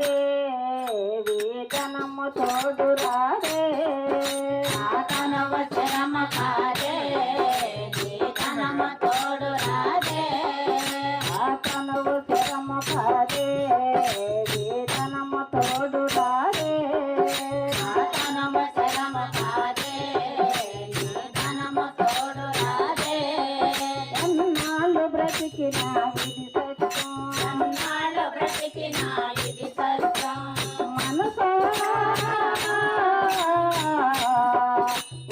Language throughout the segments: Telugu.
రే వేదనము తోడురా రే నాదన వచనమ rock.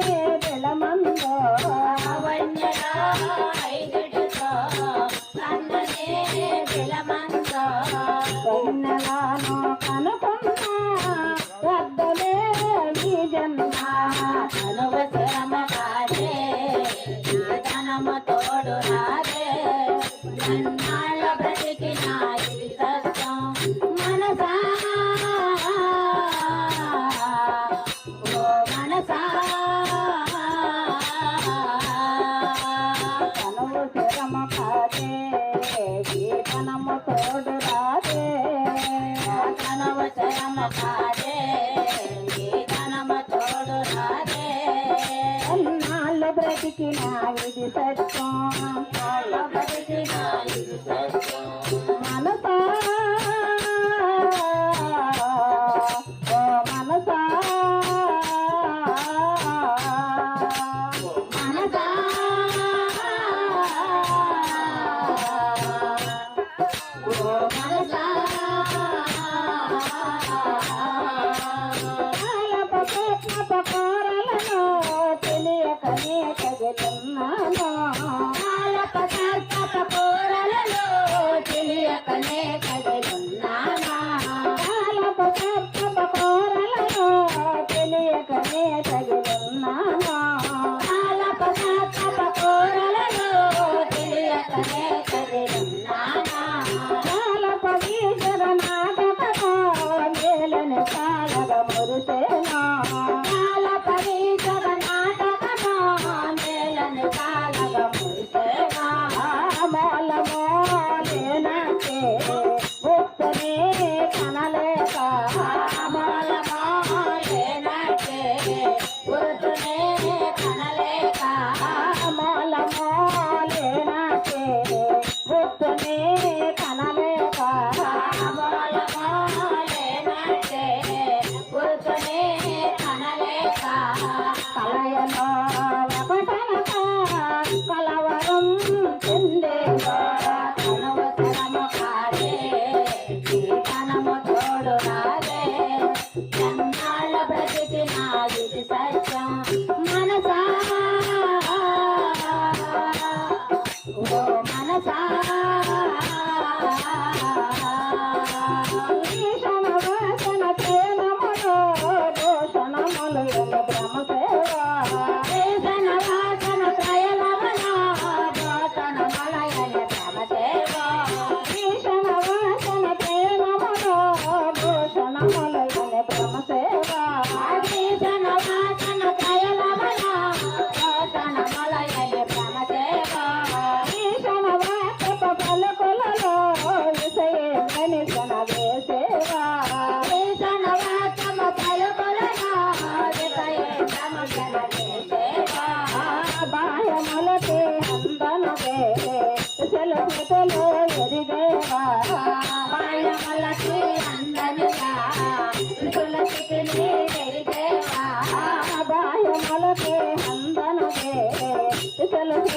అనువసరమ కాదే తనమ తోడు రాదే నన్నాళ్ళ బ్రతికిన ఇది కష్టం మనసా ఓ మనసా అనువసరమ కాదే. తనమ படைக்கு நான் இது சத்தம் Sunday.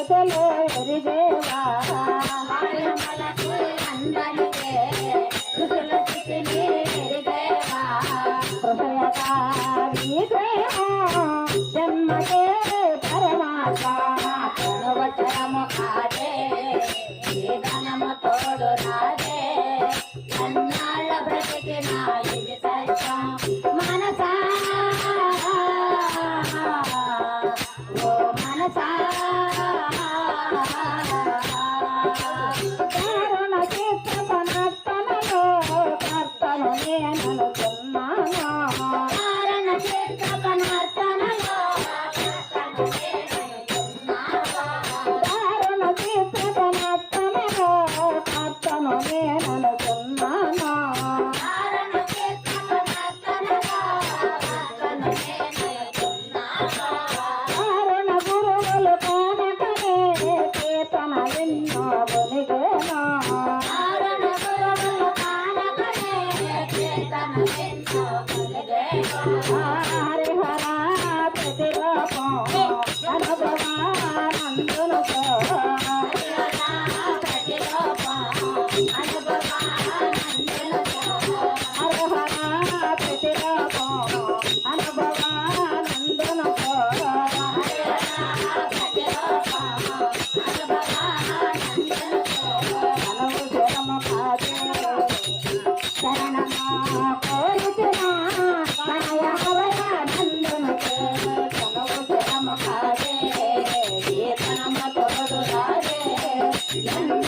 సుతలు ఎరిగేవా జన్మకే పరమాత్మ. Yeah.